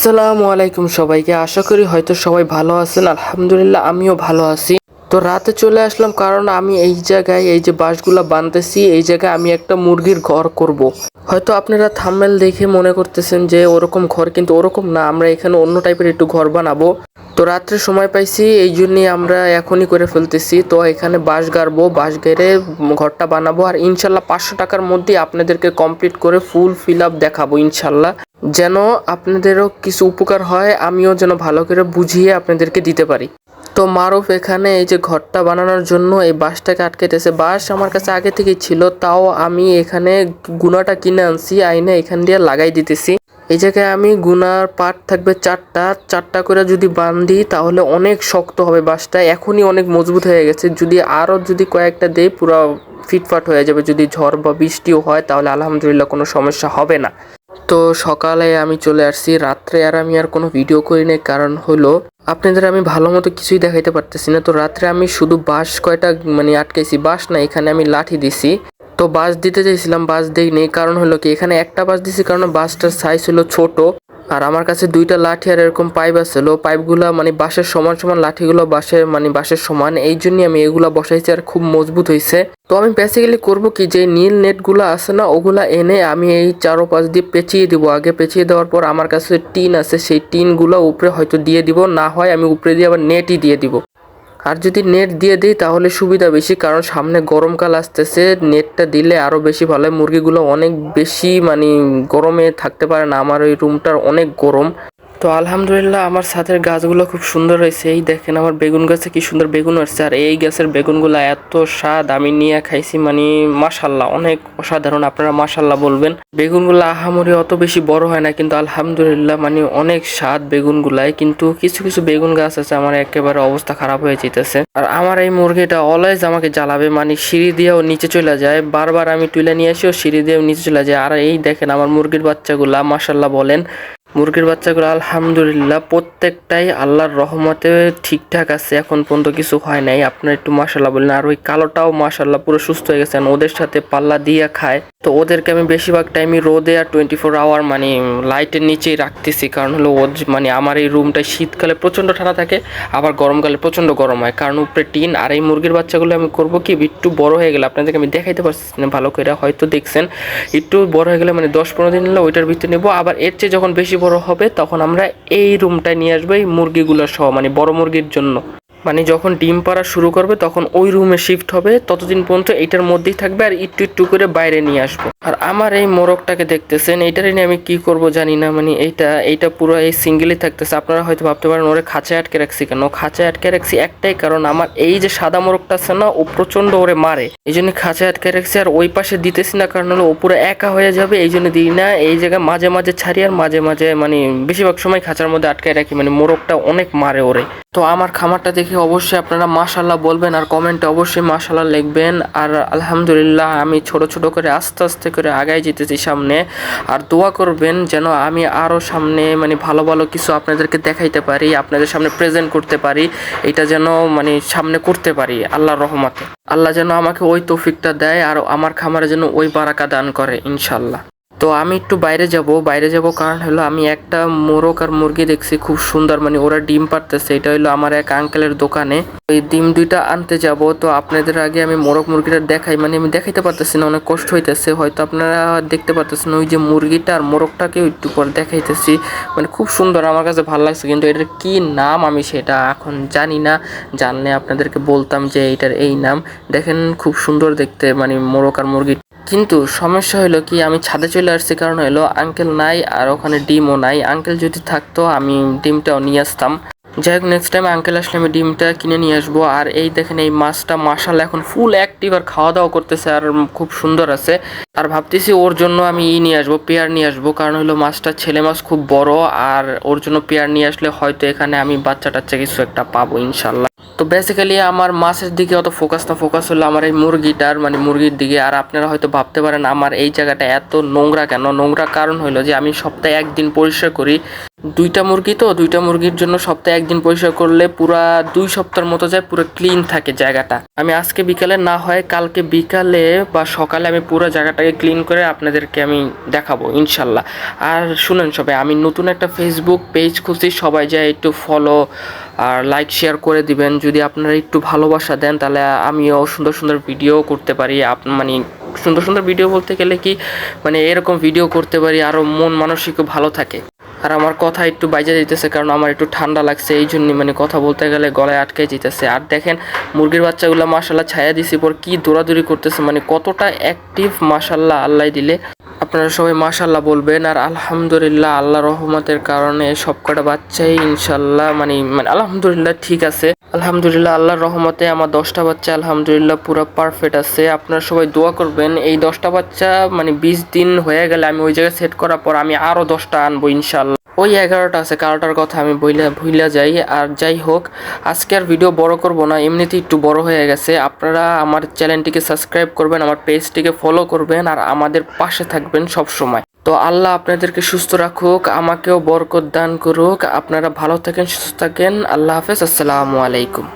আসসালামু আলাইকুম সবাইকে। আশা করি হয়তো সবাই ভালো আছেন। আলহামদুলিল্লাহ, আমিও ভালো আছি। তো রাতে চলে আসলাম কারণ আমি এই জায়গায় এই যে বাঁশগুলা বানতেছি, এই জায়গায় আমি একটা মুরগির ঘর করব। হয়তো আপনারা থাম্বেল দেখে মনে করতেছেন যে ওরকম ঘর, কিন্তু ওরকম না। আমরা এখানে অন্য টাইপের একটু ঘর বানাবো। তো রাত্রে সময় পাইছি, এই জন্যই আমরা এখনই করে ফেলতেছি। তো এখানে বাঁশ গাড়বো, বাঁশ গেড়ে ঘরটা বানাবো। আর ইনশাল্লাহ পাঁচশো টাকার মধ্যেই আপনাদেরকে কমপ্লিট করে ফুল ফিল আপ দেখাবো, ইনশাল্লাহ। যেন আপনাদেরও কিছু উপকার হয়, আমিও যেন ভালো করে বুঝিয়ে আপনাদেরকে দিতে পারি। তো মারুফ, এখানে এই যে ঘরটা বানানোর জন্য এই বাঁশটাকে আটকেতেছে। বাঁশ আমার কাছে আগে থেকেই ছিল, তাও আমি এখানে গুনাটা কিনে আনছি, আইনে এখান দিয়ে লাগাই দিতেছি। এই জায়গায় আমি গুনার পাট থাকবে চারটা চারটা করে যদি বান্ধি তাহলে অনেক শক্ত হবে বাঁশটা। এখনই অনেক মজবুত হয়ে গেছে, যদি আরও যদি কয়েকটা দেই, পুরো ফিটফাট হয়ে যাবে। যদি ঝড় বা বৃষ্টিও হয়, তাহলে আলহামদুলিল্লাহ কোনো সমস্যা হবে না। তো সকালে আমি চলে আসছি। রাত্রে আর আমি আর কোনো ভিডিও করি নাই। কারণ হলো, আপনাদের আমি ভালো মতো কিছুই দেখাইতে পারতেছি না। তো রাত্রে আমি শুধু বাঁশ কয়টা মানে আটকেছি। বাস না, এখানে আমি লাঠি দিছি। তো বাস দিতে চাইছিলাম বাস দেই নেই কারণ হলো কি, এখানে একটা বাস দিছি। কারণ বাসটার সাইজ হলো ছোট। আর আমার কাছে দুইটা লাঠি আর এরকম পাইপ আছে। লো পাইপগুলো মানে বাঁশের সমান সমান লাঠিগুলো বাঁশের মানে বাঁশের সমান। এই জন্যই আমি এগুলো বসাইছি আর খুব মজবুত হয়েছে তো আমি বেসিক্যালি করব কি যে নীল নেটগুলো আছে না, ওগুলা এনে আমি এই চারো পাঁচ দিয়ে পেঁচিয়ে দিব। আগে পেঁচিয়ে দেওয়ার পর আমার কাছে টিন আছে, সেই টিনগুলো উপরে হয়তো দিয়ে দিব, না হয় আমি উপরে দিয়ে আবার নেটই দিয়ে দিব। আর যদি নেট দিয়ে দিই তাহলে সুবিধা বেশি, কারণ সামনে গরমকাল আসতেছে, নেটটা দিলে আরও বেশি ভালো হয়। মুরগিগুলো অনেক বেশি মানে গরমে থাকতে পারে না। আমার ওই রুমটার অনেক গরম। তো আলহামদুলিল্লাহ আমার ছাদের গাছগুলো খুব সুন্দর হয়েছে। এই দেখেন আমার বেগুন গাছে কি সুন্দর বেগুন আসছে আর এই গাছের বেগুনগুলো এত স্বাদ, আমি নিয়ে খাইছি মানে মাশাল্লাহ অনেক অসাধারণ, আপনারা মাশাল্লাহ বলবেন। বেগুনগুলো আহামরি অত বেশি বড় হয় না, কিন্তু আলহামদুলিল্লাহ মানে অনেক স্বাদ বেগুনগুলায় কিন্তু কিছু কিছু বেগুন গাছ আছে, আমার একেবারে অবস্থা খারাপ হয়ে যেতেছে আর আমার এই মুরগিটা অলওয়েজ আমাকে জ্বালাবে মানে সিঁড়ি দিয়েও নিচে চলে যায়। বারবার আমি তুলে নিয়ে আসিও সিঁড়ি দিয়েও নিচে চলে যায়। আর এই দেখেন আমার মুরগির বাচ্চাগুলা মাশাল্লাহ বলেন মুরগির বাচ্চাগুলো আলহামদুলিল্লাহ প্রত্যেকটাই আল্লাহর রহমতে ঠিকঠাক আছে। এখন পর্যন্ত কিছু হয় নাই। আপনার একটু মাসাল্লাহ বললেন আর ওই কালোটাও মাসাল্লাহ পুরো সুস্থ হয়ে গেছে। ওদের সাথে পাল্লা দিয়ে খায়। তো ওদেরকে আমি বেশিরভাগ টাইমই রোদে আর টোয়েন্টি ফোর আওয়ার মানে লাইটের নিচেই রাখতেছি। কারণ হলো ওর মানে আমার এই রুমটা শীতকালে প্রচণ্ড ঠান্ডা থাকে, আবার গরমকালে প্রচণ্ড গরম হয়। কারণ উপরে টিন আর এই মুরগির বাচ্চাগুলো আমি করব কি? একটু বড় হয়ে গেলে আপনাদেরকে আমি দেখাইতে পারছি না, ভালো করে। হয়তো দেখছেন। একটু বড় হয়ে গেলে মানে দশ পনেরো দিন হলে ওইটার ভিতরে নেব। আবার এর চেয়ে যখন বেশি বড় হবে, তখন আমরা এই রুমটায় নিয়ে আসব, এই মুরগিগুলো সহ মানে বড় মুরগির জন্য। মানে যখন ডিম পাড়া শুরু করবে, তখন ওই রুমে শিফট হবে, ততদিন পর্যন্ত এটার মধ্যেই থাকবে আর একটু একটু করে বাইরে নিয়ে আসব। আর আমার এই মোরগটাকে দেখতেছেন এইটারই নিয়ে আমি কি করব জানি না মানে এইটা এইটা পুরো এই সিঙ্গেলই থাকতেছে। আপনারা হয়তো ভাবতে পারেন, ওরে খাঁচায় আটকে রাখছি কেন? খাঁচায় আটকে রাখছি একটাই কারণ, আমার এই যে সাদা মোরগটা আছে না, ও প্রচণ্ড ওরে মারে। এই জন্য খাঁচায় আটকে রাখছি, আর ওই পাশে দিতেছি না, কারণ হলো ও পুরো একা হয়ে যাবে, এই জন্য দিই না। এই জায়গায় মাঝে মাঝে ছাড়ি, আর মাঝে মাঝে মানে বেশিরভাগ সময় খাঁচার মধ্যে আটকে রাখি মানে মোরগটা অনেক মারে ওরে। তো আমার খামারটা দেখে অবশ্যই আপনারা মাশাল্লাহ বলবেন, আর কমেন্টে অবশ্যই মাশাল্লাহ লিখবেন। আর আলহামদুলিল্লাহ, আমি ছোট ছোট করে আস্তে আস্তে করে আগায় যেতেছি সামনে। আর দোয়া করবেন যেন আমি আরও সামনে মানে ভালো ভালো কিছু আপনাদেরকে দেখাইতে পারি, আপনাদের সামনে প্রেজেন্ট করতে পারি, এটা যেন মানে সামনে করতে পারি আল্লাহর রহমতে। আল্লাহ যেন আমাকে ওই তৌফিকটা দেয় আর আমার খামারে যেন ওই বারাকা দান করে ইনশাল্লাহ তো আমি একটু বাইরে যাব। বাইরে যাব কারণ হলো আমি একটা মোরগ আর মুরগি দেখছি খুব সুন্দর মানে ওরা ডিম পারতেছে এটা হলো আমার এক আঙ্কেলের দোকানে। ওই ডিম দুইটা আনতে যাব। তো আপনাদের আগে আমি মোরগ মুরগিটা দেখাই। মানে আমি দেখাইতে পারতেছি না, অনেক কষ্ট হইতেছে। হয়তো আপনারা দেখতে পারতেছেন ওই যে মুরগিটা আর মোরগটাকেও একটু পর দেখাইতেছি। মানে খুব সুন্দর, আমার কাছে ভালো লাগছে। কিন্তু এটার কি নাম আমি সেটা এখন জানি না। জানলে আপনাদেরকে বলতাম যে এটার এই নাম। দেখেন খুব সুন্দর দেখতে মানে মোরগ আর মুরগি। কিন্তু সমস্যা হলো কি, আমি ছাদে চলে আসছি, কারণ হলো আঙ্কেল নাই আর ওখানে ডিমও নাই। আঙ্কেল যদি থাকতো, আমি ডিমটাও নিয়ে আসতাম। যাই হোক নেক্সট টাইম আঙ্কেল আসলে আমি ডিমটা কিনে নিয়ে আসব। আর এই দেখেন, এই মাছটা মাসাল এখন ফুল অ্যাক্টিভ আর খাওয়া দাওয়া করতেছে আর খুব সুন্দর আছে। আর ভাবতেছি ওর জন্য আমি ই নিয়ে আসব, পেয়ার নিয়ে আসব, কারণ হলো মাছটা ছেলে মাছ খুব বড়। আর ওর জন্য পেয়ার নিয়ে আসলে হয়তো এখানে আমি বাচ্চা টাচ্চা কিছু একটা পাবো ইনশাল্লাহ তো বেসিক্যালি আমার মাছের দিকে অত ফোকাস না। ফোকাস হলো আমার এই মুরগিটার মানে মুরগির দিকে। আর আপনারা হয়তো ভাবতে পারেন, আমার এই জায়গাটা এত নোংরা কেন? নোংরা কারণ হলো যে আমি সপ্তাহে একদিন পরিষ্কার করি। দুইটা মুরগি তো, দুইটা মুরগির জন্য সপ্তাহে একদিন পরিষ্কার করলে পুরা দুই সপ্তাহের মতো যায়, পুরো ক্লিন থাকে জায়গাটা। আমি আজকে বিকালে, না হয় কালকে বিকালে বা সকালে আমি পুরো জায়গাটাকে ক্লিন করে আপনাদেরকে আমি দেখাবো, ইনশাল্লাহ। আর শুনেন সবাই, আমি নতুন একটা ফেসবুক পেজ খুঁজছি সবাই যায় একটু ফলো আর লাইক শেয়ার করে দিবেন। যদি আপনারা একটু ভালোবাসা দেন, তাহলে আমিও সুন্দর সুন্দর ভিডিও করতে পারি। আপ মানে সুন্দর সুন্দর ভিডিও বলতে গেলে কি মানে এরকম ভিডিও করতে পারি আরও মন মানসিকও ভালো থাকে। আর আমার কথা একটু বাইজা যেতেছে কারণ আমার একটু ঠান্ডা লাগছে, এই জন্যই মানে কথা বলতে গেলে গলায় আটকে যেতেছে আর দেখেন, মুরগির বাচ্চাগুলো মাসাল্লাহ ছায়া দিছি পর কি দৌড়াদৌড়ি করতেছে মানে কতটা অ্যাক্টিভ মাসাল্লাহ আল্লাহ দিলে। আপনারা সবাই মাশাল্লাহ বলবেন, আর আলহামদুলিল্লাহ, আল্লাহ রহমতের কারণে সবকটা বাচ্চাই ইনশাল্লাহ মানে মানে আলহামদুলিল্লাহ ঠিক আছে। আলহামদুলিল্লাহ, আল্লাহর রহমতে আমার দশটা বাচ্চা আলহামদুলিল্লাহ পুরো পারফেক্ট আছে। আপনারা সবাই দোয়া করবেন, এই দশটা বাচ্চা মানে বিশ দিন হয়ে গেলে আমি ওই জায়গায় সেট করার পর আমি আরও দশটা আনব ইনশাল্লাহ ওই এগারোটা আছে, কারোটার কথা আমি বইলা, ভুইলা যাই। আর যাই হোক, আজকে আর ভিডিও বড় করব না, এমনিতেই একটু বড় হয়ে গেছে। আপনারা আমার চ্যানেলটিকে সাবস্ক্রাইব করবেন, আমার পেজটিকে ফলো করবেন, আর আমাদের পাশে থাকবেন সব সময় তো আল্লাহ আপনাদেরকে সুস্থ রাখুক, আমাকেও বরকত দান করুক। আপনারা ভালো থাকেন, সুস্থ থাকেন। আল্লাহ হাফেজ, আসসালামু আলাইকুম।